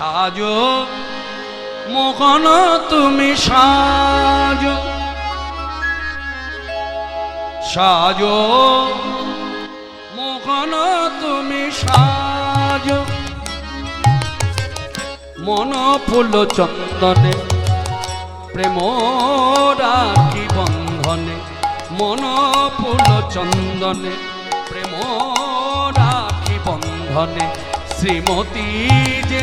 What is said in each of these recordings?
সাজো, মোহন তুমি সাজো। সাজো, মোহন তুমি সাজো। মন ফুল চন্দনে, প্রেম রাখি বন্ধনে। মন ফুল চন্দনে, প্রেম রাখি বন্ধনে। শ্রীমতী যে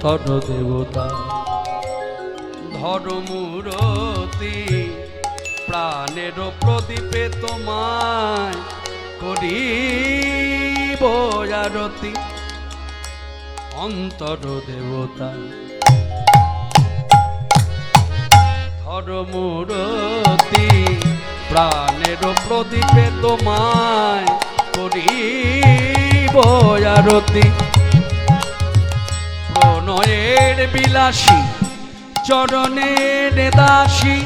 অন্তর দেবতা ধর্মূরতি প্রাণের প্রদীপে তোমায় করিব আরতি। অন্তর দেবতা। ধর্মূরতি প্রাণের প্রদীপে তোমায় করিব আরতি। প্রণয়ের বিলাসী, চরণের দাসী,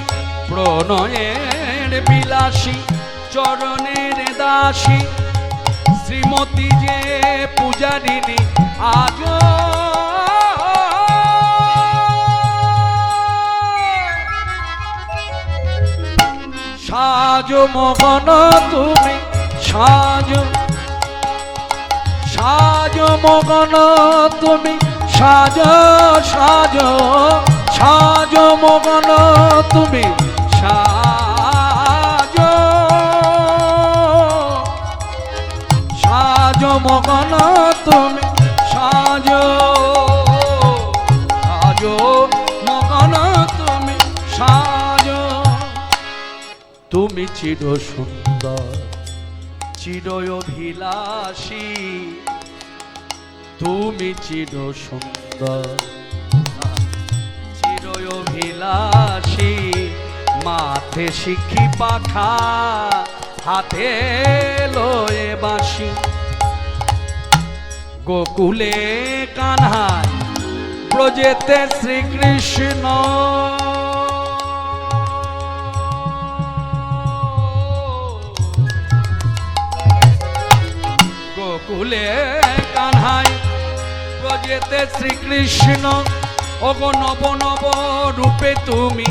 প্রণয়ের বিলাসী, চরণের দাসী। শ্রীমতী যে পূজারিনী আজ সাজ মগন তুমি, সাজ সাজ মগন তুমি সাজ সাজ সাজ মগন, তুমি সাজ। সাজ মগন, তুমি সাজ। সাজ মগন, তুমি সাজ। তুমি চির সুন্দর চির অভিলাষী। তুমি চির সুন্দর। চির অভিলাষী মাথে শিখি পাখা, হাতে লয়ে বাসি গোকুলে কানহায় ব্রজেতে শ্রীকৃষ্ণ। গোকুলে কানহাই ব্রজেতে শ্রীকৃষ্ণ। অগ নব নব রূপে তুমি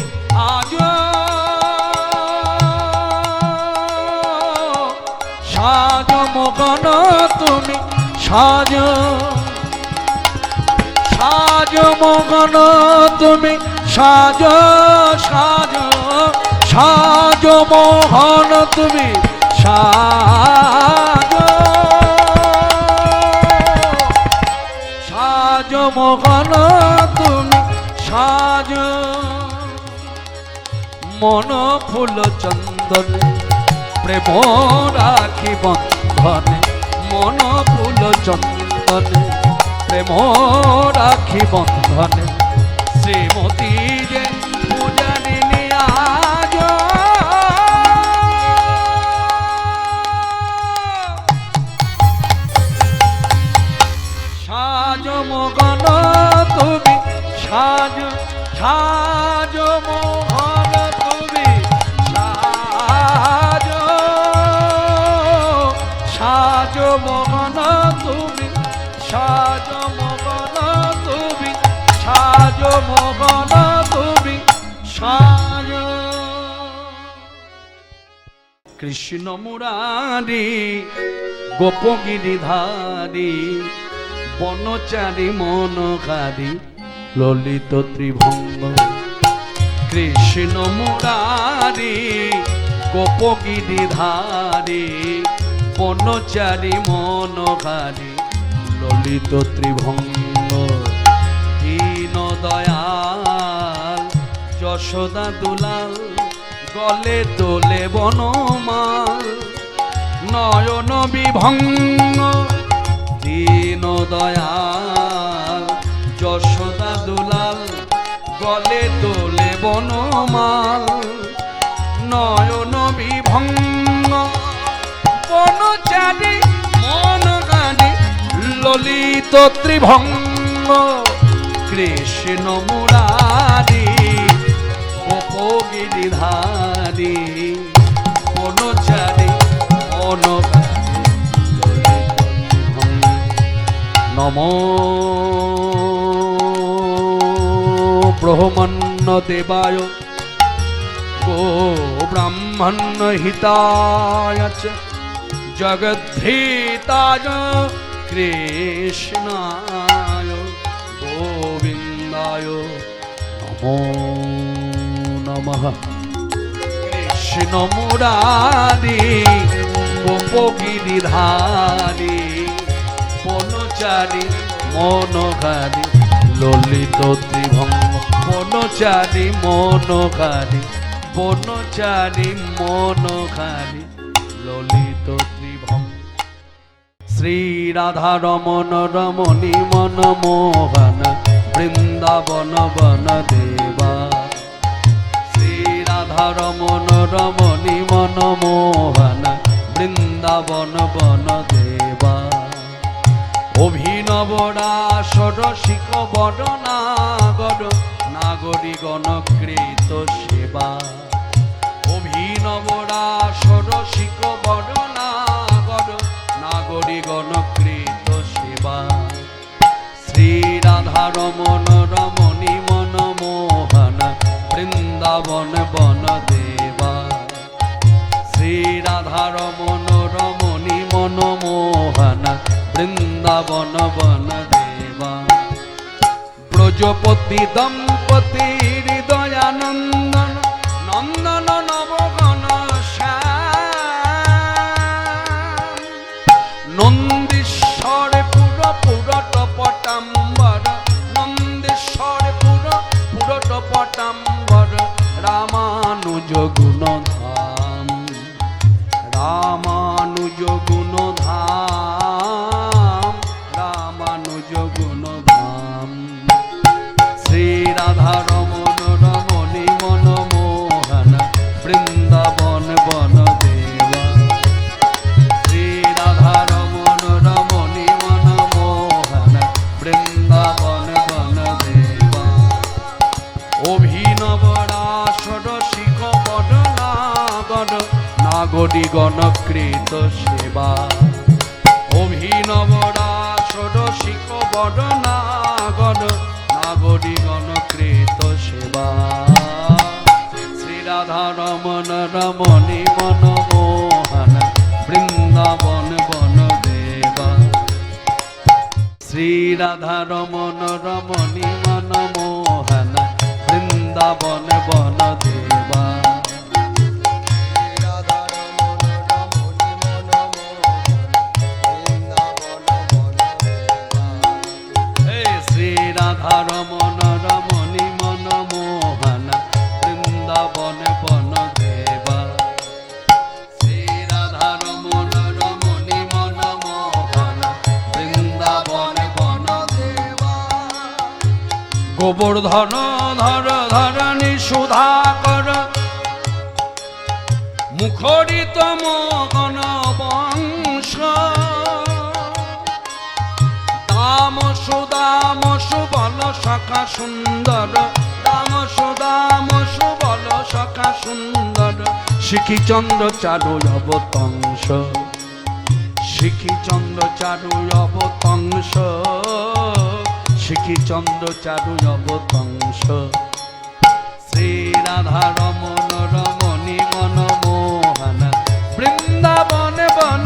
আজ সাজ মগন তুমি, সাজ। সাজ মগন তুমি, সাজ সাজ। সাজ মোহন তুমি, সাজ। মগন তুমি সাজ। মন ফুল চন্দন, প্রেম রাখি বন্ধন। মন ফুল চন্দন, প্রেম রাখি বন্ধনে। মগন তুমি সাজ সাজ মোহন তুমি সাজ সাজ মগন তুমি সাজ মগন তুমি সাজ মগন তুমি সাজ। কৃষ্ণ মুরারি গোপগিরিধারী বনচারী মনকারী ললিত ত্রিভঙ্গ। কৃষ্ণ মুরারি গোপগিরিধারী বনচারী মনকারী ললিত ত্রিভঙ্গ। দীন দয়াল, যশোদা দুলাল, গলে তোলে বনমাল, নয়ন বিভঙ্গ। দীন দয়াল যশোদা দুলাল, গলে তোলে বনমাল, নয়ন বিভঙ্গ বনচারী মন গানে ললিত ত্রিভঙ্গ, কৃষ্ণ মুরারি উপগিরিধারী। নম ব্রহ্মণ্য দেবায় গো ব্রাহ্মণ হিতায় জগদ্ধিতায় কৃষ্ণায় গোবিন্দায় নমো নমঃ কৃষ্ণ মুরারি গোপগিরিধারী বনচারী মনঘারী ললিত ত্রিভঙ্গ। বনচারী মনঘারী বনচারী মনঘারী ললিত ত্রিভঙ্গ। শ্রী রাধা রমন, রমণী মন মোহন, বৃন্দাবন বন দেবা। শ্রী রাধা রমন, রমণী মন মোহন, বৃন্দাবন বন দেবা। অভিনব রাসর শিক বড় নাগর নাগরী গণকৃত সেবা। অভিনব রাসর শিক বড় নাগর নাগরী গণকৃত সেবা। শ্রী রাধা রমণী মন মোহন, বৃন্দাবন বন দেবা। শ্রী রাধা রমণী মন মোহন বৃন্দাবন বন দেবা ব্রজপতি দম্পতি হৃদয়ানন্দন সেবা। অভিনব রাসর শিখ বড নাগর নাগরী গণকৃত সেবা। শ্রী রাধা রমন রমণী মন মোহন বৃন্দাবন বন দেবা। শ্রী রাধা রমন রমণী মন মোহন বৃন্দাবন বন দেবা। গোবর্ধন ধর, ধরণী সুধাকর। মুখরিত মগন বংশ। দাম সুদাম সুবল সখা সুন্দর। দাম সুদাম সুবল সখা সুন্দর। শিখি চন্দ্র চারু অবতংশ। শিখি চন্দ্র চারু অবতংশ। শিখি চন্দ্র চারু অবতংশ শ্রী রাধা রমন রমণী মন মোহন বৃন্দাবন বন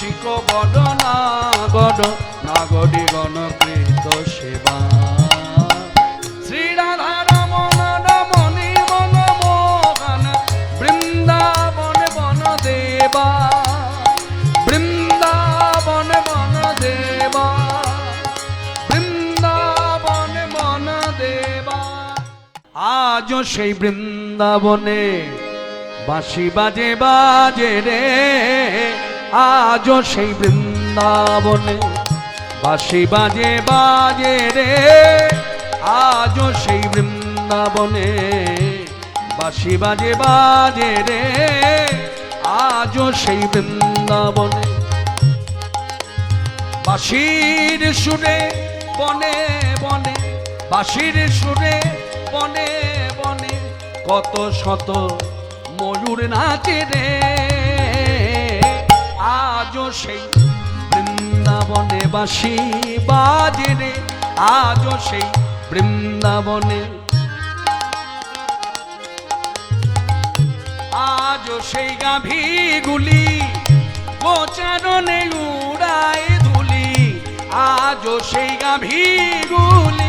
অভিনব রাসরসিক বদনাগর নাগরী গণকৃত সেবা। আজও সেই বৃন্দাবনে বাঁশি বাজে বাজে রে। আজও সেই বৃন্দাবনে বাঁশি বাজে বাজে রে। আজও সেই বৃন্দাবনে বাঁশি বাজে বাজে রে। আজও সেই বৃন্দাবনে বাঁশির সুরে বনে বনে, বাঁশির সুরে বনে বনে কত শত ময়ূর নাচে রে। আজও সেই বৃন্দাবনে বাঁশি বাজে রে, আজও সেই বৃন্দাবনে। আজও সেই গাভীগুলি গোচারণে উড়ায় ধুলি, আজও সেই গাভীগুলি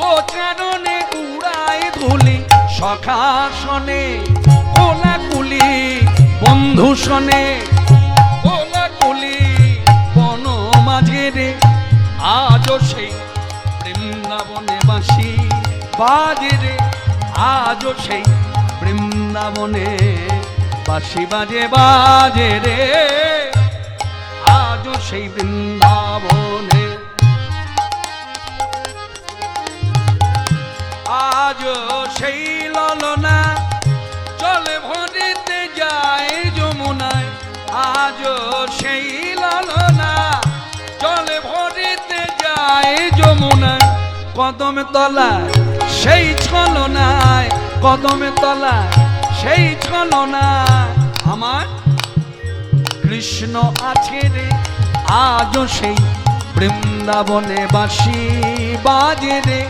গোচারণে উড়ায় ধুলি। সখাসনে কোলাকুলি, বন্ধু শনে আজও সেই বৃন্দাবনে বাঁশি বাজে রে, আজও সেই বৃন্দাবনে বাঁশি বাজে বাজে রে, আজও সেই বৃন্দাবনে। আজও সেই ললনা চলে ভরিতে যায় যমুনায়। আজও সেই ললনা চলে ভরিতে কদমে তলায় সেই ছলনায়, কদমে তলায় সেই আমার কৃষ্ণ আছে রে, আজও সেই বৃন্দাবনে বাসি বাজে রে,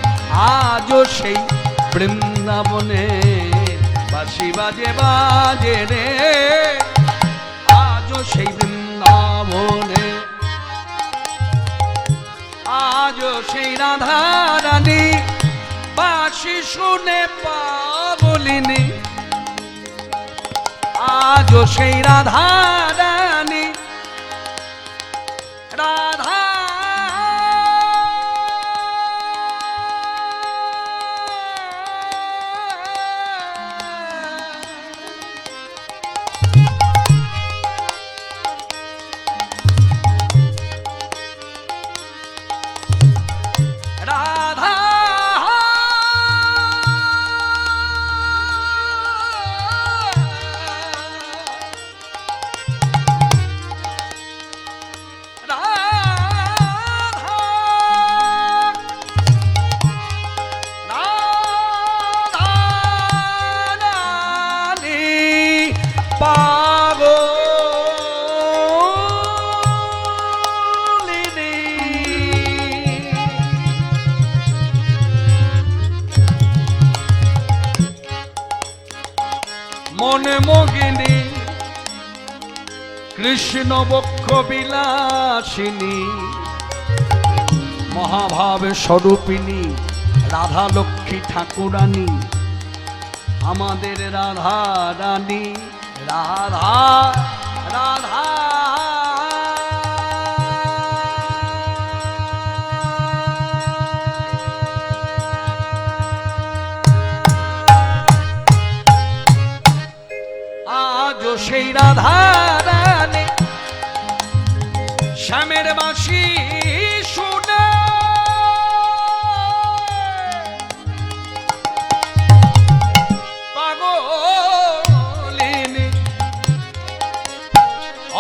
আজও সেই বৃন্দাবনে বাসি বাজে বাজে রে। আজও সেই বৃন্দাবনে সেই রাধা রানী বাসি শুনে পাবলিনি আজও সেই রাধারা রাধা কৃষ্ণ বক্ষ বিলাসিনী, মহাভাব স্বরূপিনী রাধা লক্ষ্মী ঠাকুরানী, আমাদের রাধা রানী, রাধা রাধা। আজও সেই রাধা শ্যামের বাসি, শুনে।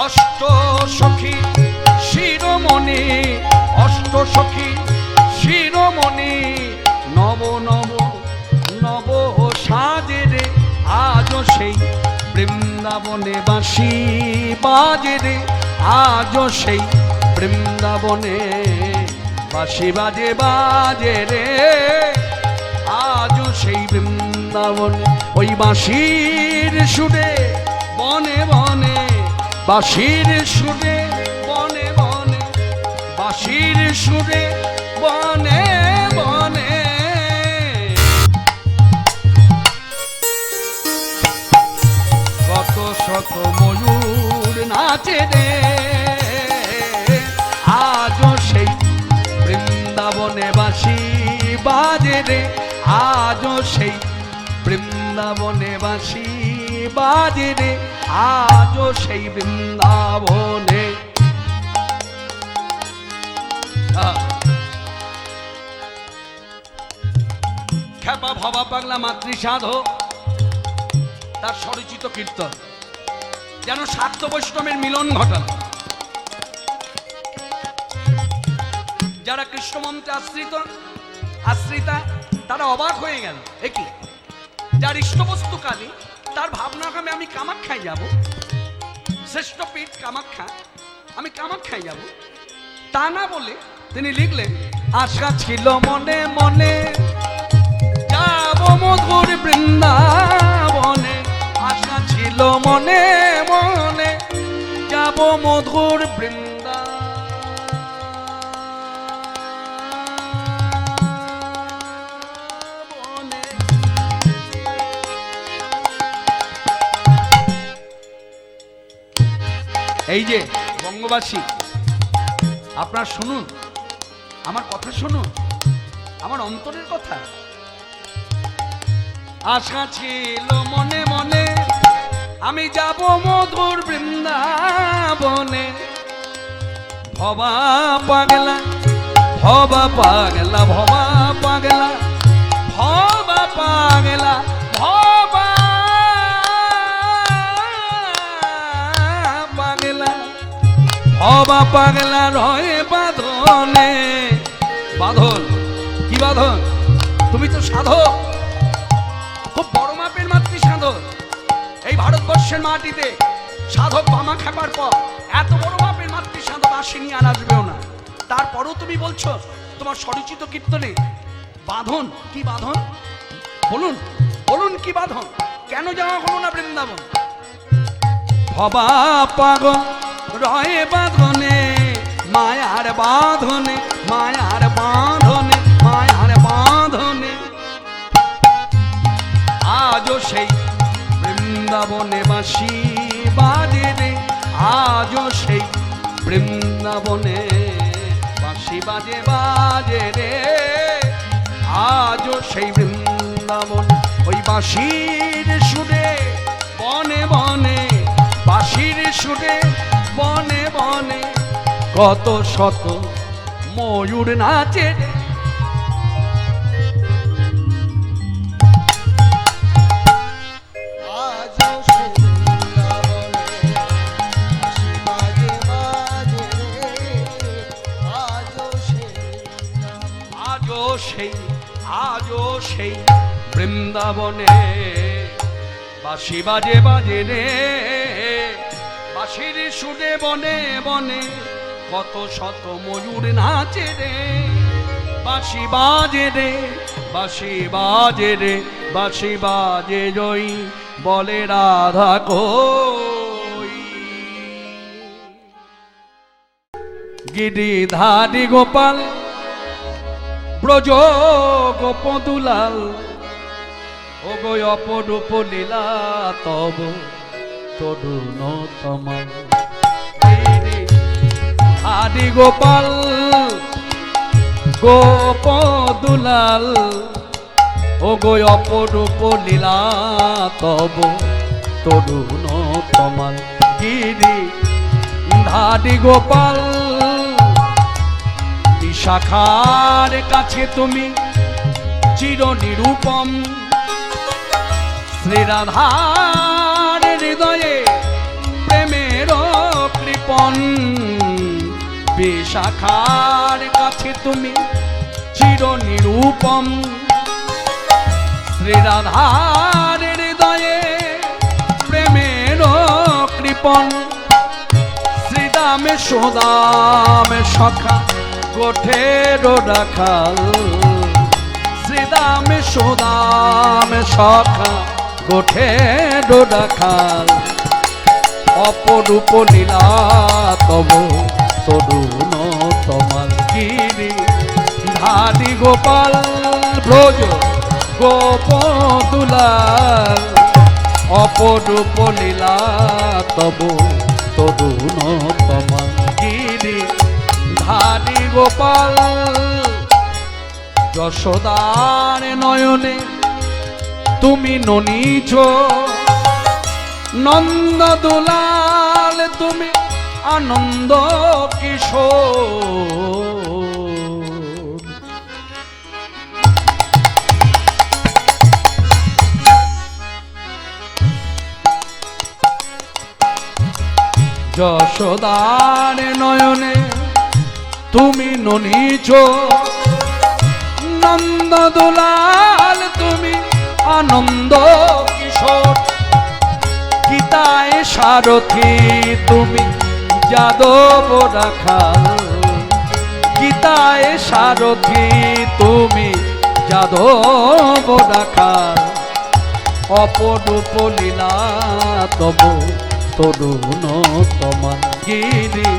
অষ্ট সখী, শিরোমণি, অষ্ট সখী, শিরোমণি, নব নব নব সাজে রে আজও সেই বৃন্দাবনে বাসি বাজে আজও সেই বৃন্দাবনে বাঁশি বাজে বাজে রে। আজও সেই বৃন্দাবনে ওই বাঁশির সুরে, বনে বনে, বাঁশির সুরে, বনে বনে, বাঁশির সুরে, বনে বনে। কত শত ময়ূর নাচে রে। বাসি বাজে রে, আজও সেই বৃন্দাবনে বাসি বাজে রে, আজও সেই বৃন্দাবনে। খ্যাপা ভবা পাগলা মাতৃ সাধক তার স্বরচিত কীর্তন। যেন সাত্য বৈষ্ণবের মিলন ঘটাল। যারা কৃষ্ণ মন্ত্রে আশ্রিত, আশ্রিতা, তারা অবাক হয়ে গেল। একই যার ইষ্টবস্তু কালী, তার ভাবনা আমি আমি কামাখ্যায় যাব। শ্রেষ্ঠ পীঠ কামাখ্যা, আমি কামাখ্যায় যাব। তা না বলে তিনি লিখলেন, আশা ছিল মনে মনে যাব মধুর বৃন্দাবনে। আশা ছিল মনে মনে যাব মধুর বৃন্দাবনে। এই যে, বঙ্গবাসী, আপনার শুনুন, আমার কথা শুনুন, আমার অন্তরের কথা। আশা ছিল মনে মনে, আমি যাব মধুর বৃন্দাবনে। ভবা পাগলা ভবা পাগলা ভবা পাগলা ভবা পাগলা। ভবা পাগলা রয়ে বাঁধনে। বাঁধন? কি বাঁধন? তুমি তো সাধক। খুব বড় মাপের মাতৃ সাধক। এই ভারতবর্ষের মাটিতে সাধক বামা খাবার পর এত বড় মাপের মাতৃ সাধক আসেনি আর আসবেও না। তারপরও তুমি বলছো, তোমার স্বরচিত কীর্তনে বাঁধন কি বাঁধন? বলুন বলুন কি বাঁধন? কেন যাওয়া হলো না বৃন্দাবন? ভবা পাগল। রয়ে বাঁধনে, মায়ার বাঁধনে মায়ার বাঁধনে মায়ার বাঁধনে। আজও সেই বৃন্দাবনে বাসি বাজে রে, আজও সেই বৃন্দাবনে বাসি বাজে বাজে রে। আজও সেই বৃন্দাবন ওই বাঁশির সুরে, বনে বনে বাঁশির সুরে বনে বনে কত শত ময়ূর নাচে। সেই। আজও সেই বৃন্দাবনে। বাঁশি বাজে বাজে রে। বাঁশির সুরে বনে বনে কত শত ময়ূর নাচে রে। বাঁশি বাজে রে, বাঁশি বাজে রে, বাঁশি বাজে জয়ী, বলে রাধা কই। গিরিধারী গোপাল, ব্রজ গোপদুলাল ও গো অপরূপ লীলা তব তরুণ তোমার আদি গোপাল গোপ দুলাল ও গো অপরূপ লীলা তব তরুণ তোমার গিরি ধাডি গোপাল, বিশাখার কাছে তুমি চির নিরূপম শ্রীরাধার হৃদয়ে প্রেমের কৃপন বিশাখার কাছে তুমি চির নিরূপম শ্রীরাধার হৃদয়ে প্রেমের কৃপন শ্রীদামে সোদামে সখা, গোঠের রাখাল। শ্রীদামে সোদামে সখা গোঠের রাখাল অপরূপ লীলা তব তরুণ তোমার গিরি। ধারি গোপাল, ব্রজ গোপ দুলাল অপরূপ লীলা তব তরুণ তোমার গিরি। ধারি গোপাল, যশোদার নয়নে তুমি ননীছ নন্দ দুলাল তুমি আনন্দ কিশোর। যশোদার নয়নে তুমি ননীছ নন্দ দুলাল তুমি আনন্দ কিশোর। গীতায় সারথি তুমি যাদব রাখাল। গীতায় সারথি তুমি যাদব রাখাল। অপরূপ লীলা তব তরুণ তোমার গিরি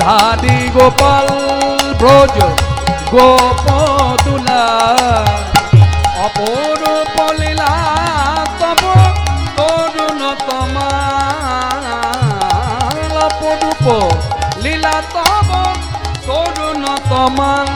ধারি গোপাল ব্রজ গোপ তুলা। অপরূপ তরুণ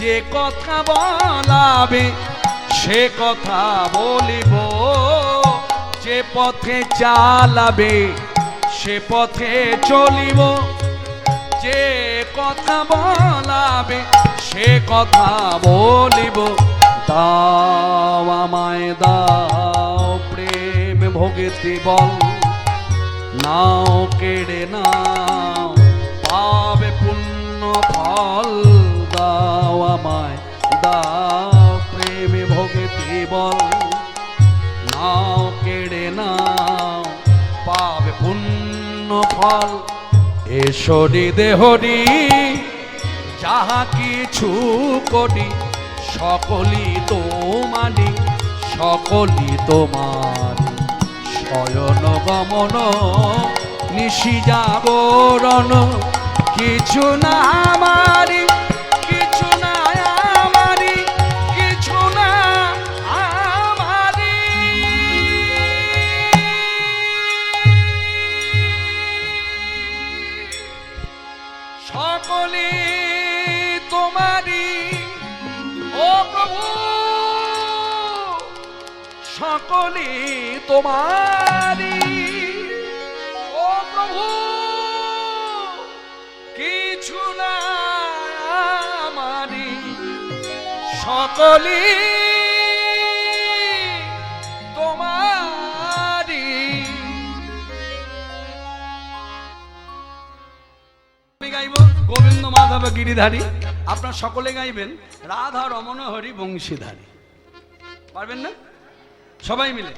যে কথা বলাবে, সে কথা বলিব। যে পথে চালাবে, সে পথে চলিব। যে কথা বলাবে, সে কথা বলিব। দাও আমায়, দাও প্রেম ভোগেতে বল। নাও কেড়ে নাও, পাবে পুণ্য ফল। দাও আমায়, দাও প্রেমে ভোগেতে বল নাও, কেড়ে নাও, পাবে পুণ্য ফল। এসরি দেহরি, যাহা কিছু করি, সকলই তোমারি সকলই তোমার শয়ন গমন, নিশি জাগরণ, কিছু না আমারি। তোমারি ও প্রভু, কিছু না আমারি সকলি তোমারি গাইব গোবিন্দ মাধব গিরিধারী, আপনার সকলে গাইবেন রাধা রমণ হরি বংশীধারী। পারবেন না? সবাই মিলে।